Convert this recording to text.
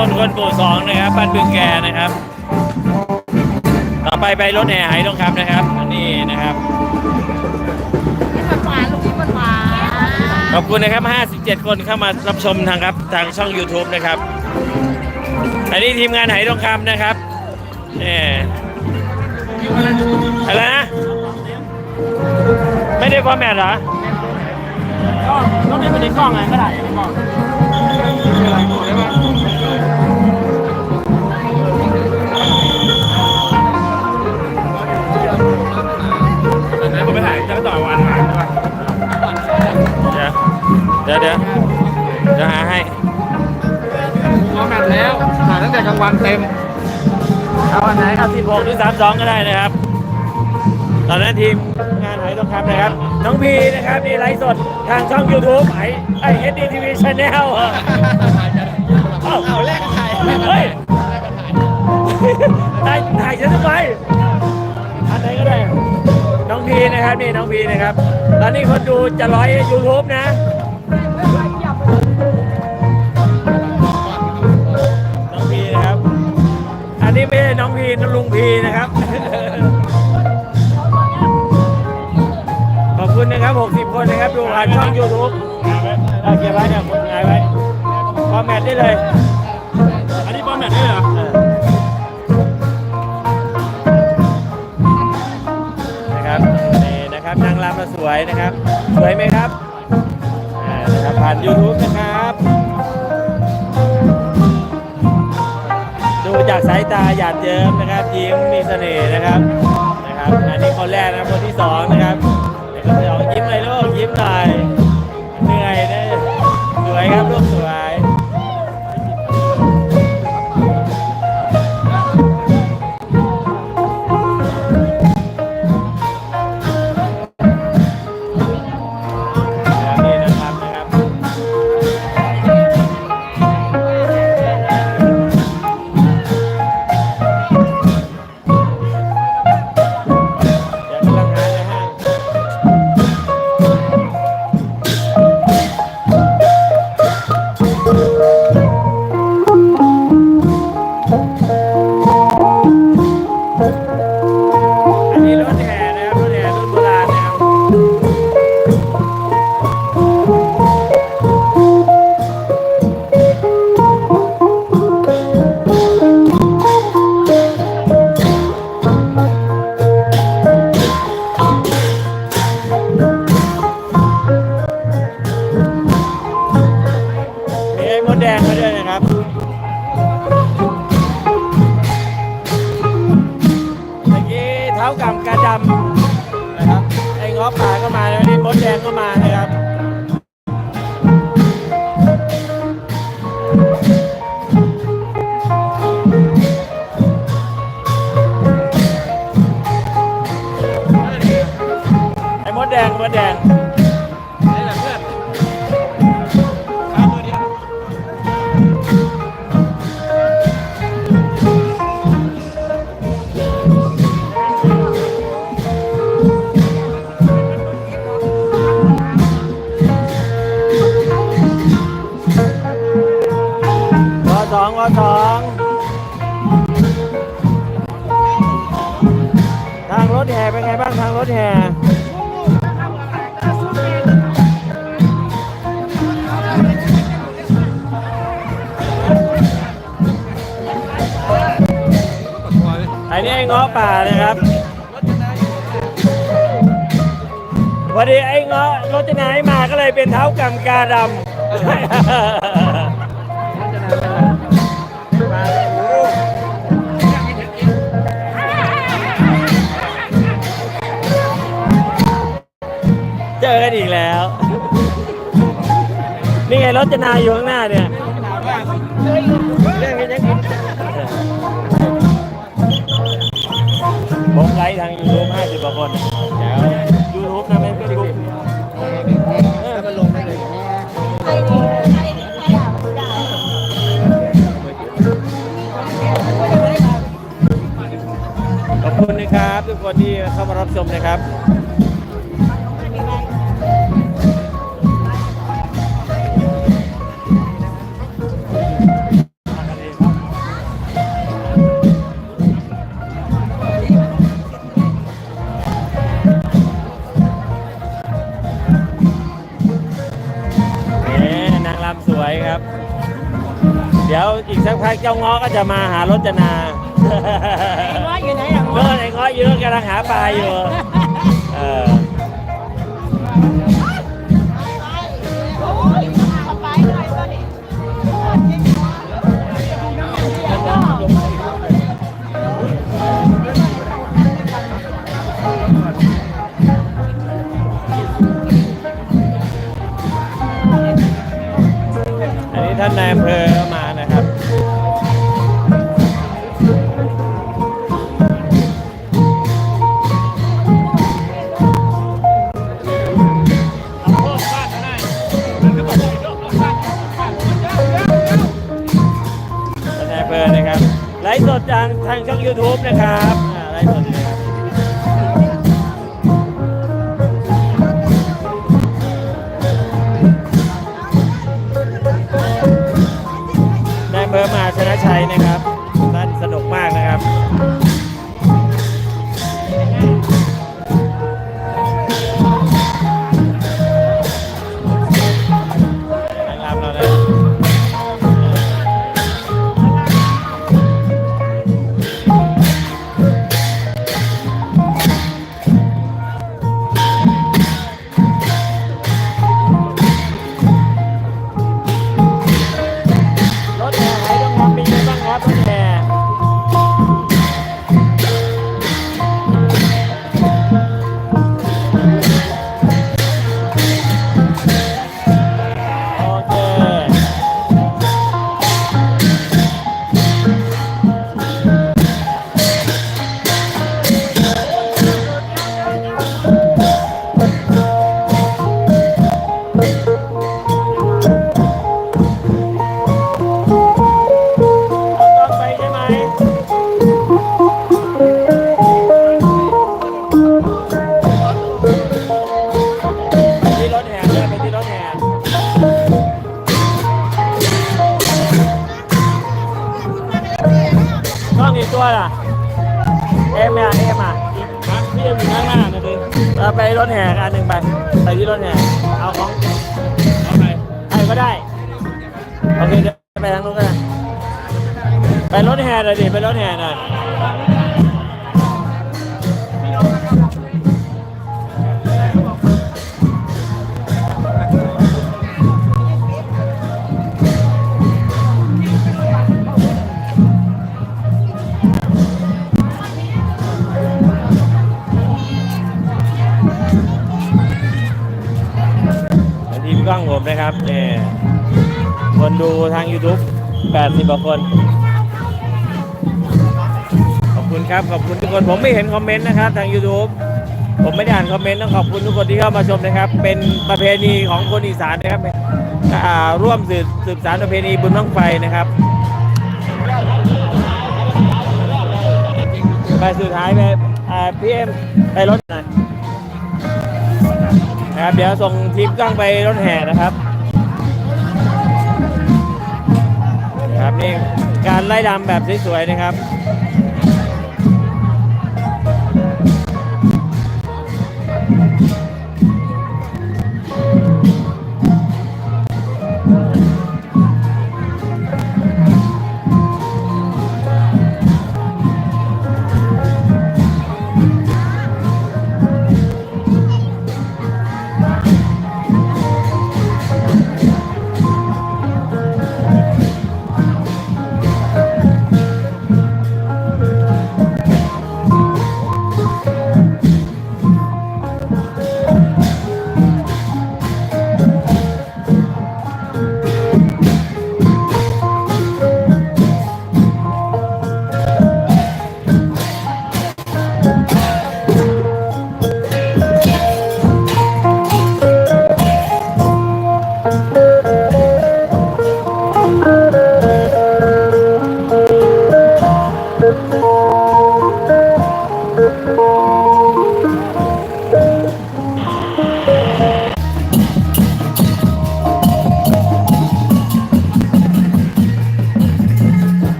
หมู่สองนะครับบ้านบึงแกนะครับ ต่อไปไปรถแห่ไหทองคำนะครับอันนี้นะครับหวานลูกนี้มันหวานขอบคุณนะครับ 57 คนเข้ามารับชมทางครับทางช่อง YouTube นะครับ อันนี้ทีมงานไหทองคำนะครับเนี่ยอะไรนะ ไม่ได้ฟอร์แมตเหรอก็ต้องเล่นไปในกล้องไงก็ได้ในกล้องผมไปถ่ายจะต่อวันมาใช่ปะ เดี๋ยวเดี๋ยวเดี๋ยวเดี๋ยวหาให้เอาแมทแล้วถ่ายตั้งแต่กลางวันเต็ม เอาอันไหนครับ16หรือ32 ก็ได้นะครับ ตอนนั้นทีมงานไห ทองคำนะครับ น้องพีนะครับนี่ไลฟ์สดทางช่อง YouTube ไอไอเอสดีทีวีชาแนลเอาแรกถ่ายเฮ้ยถ่ายถ่ายฉันทำไมอันไหนก็ได้ น้องพีนะครับนี่น้องพีนะครับ ตอนนี้คนดูจะร้อยยูทูบนะน้องพีนะครับ อันนี้ไม่ใช่น้องพีนะลุงพีนะครับ ไว้เนี่ยคนงายไว้คอมเมตได้เลย อันนี้บอลแมทได้เหรอนะครับนี่นะครับนางรำมาสวยนะครับ สวยไหมครับอ่านะครับผ่าน YouTube นะครับ ดูจากสายตาหยาดเยิ้มนะครับยิ้มมีเสน่ห์นะครับนะครับ อันนี้คนแรกนะคนที่สองนะครับเด็กคนที่สองยิ้มเลยลูกยิ้มหน่อย ก็มาแล้วนี่มดแดงก็มานะครับ อันนี้ไอ้เงาะป่านะครับวันนี้ไอ้เงาะรถจะนายมาก็เลยเป็นเท้ากำกาดำเจอกันอีกแล้ว นี่ไงรถจะนาอยู่ข้างหน้าเนี่ย เข้ามารับชมนะครับนางรำสวยครับ เดี๋ยวอีกสักพักเจ้าง้อก็จะมาหารถจนา เยอะกำลังหาปลาอยู่เออ เอาของเอาไปใครก็ได้ โอเคเดี๋ยวไปทางนู้นก็ได้ไปรถแห่หน่อยดิ ไปรถแห่หน่อย กล้องผมนะครับเนี่ยคนดูทาง YouTube 80กว่าคน ขอบคุณครับขอบคุณทุกคนผมไม่เห็นคอมเมนต์นะครับทาง YouTube ผมไม่ได้อ่านคอมเมนต์ต้องขอบคุณทุกคนที่เข้ามาชมนะครับ เป็นประเพณีของคนอีสานนะครับอ่าร่วมสืบสืบสารประเพณีบุญบั้งไฟนะครับไปสุดท้ายไปอ่าพี่เอ็มไปรถหน่อย นะครับ เดี๋ยวส่งทีมกล้องไปรถแห่นะครับครับนี่การไล่ดำแบบสวยๆนะครับ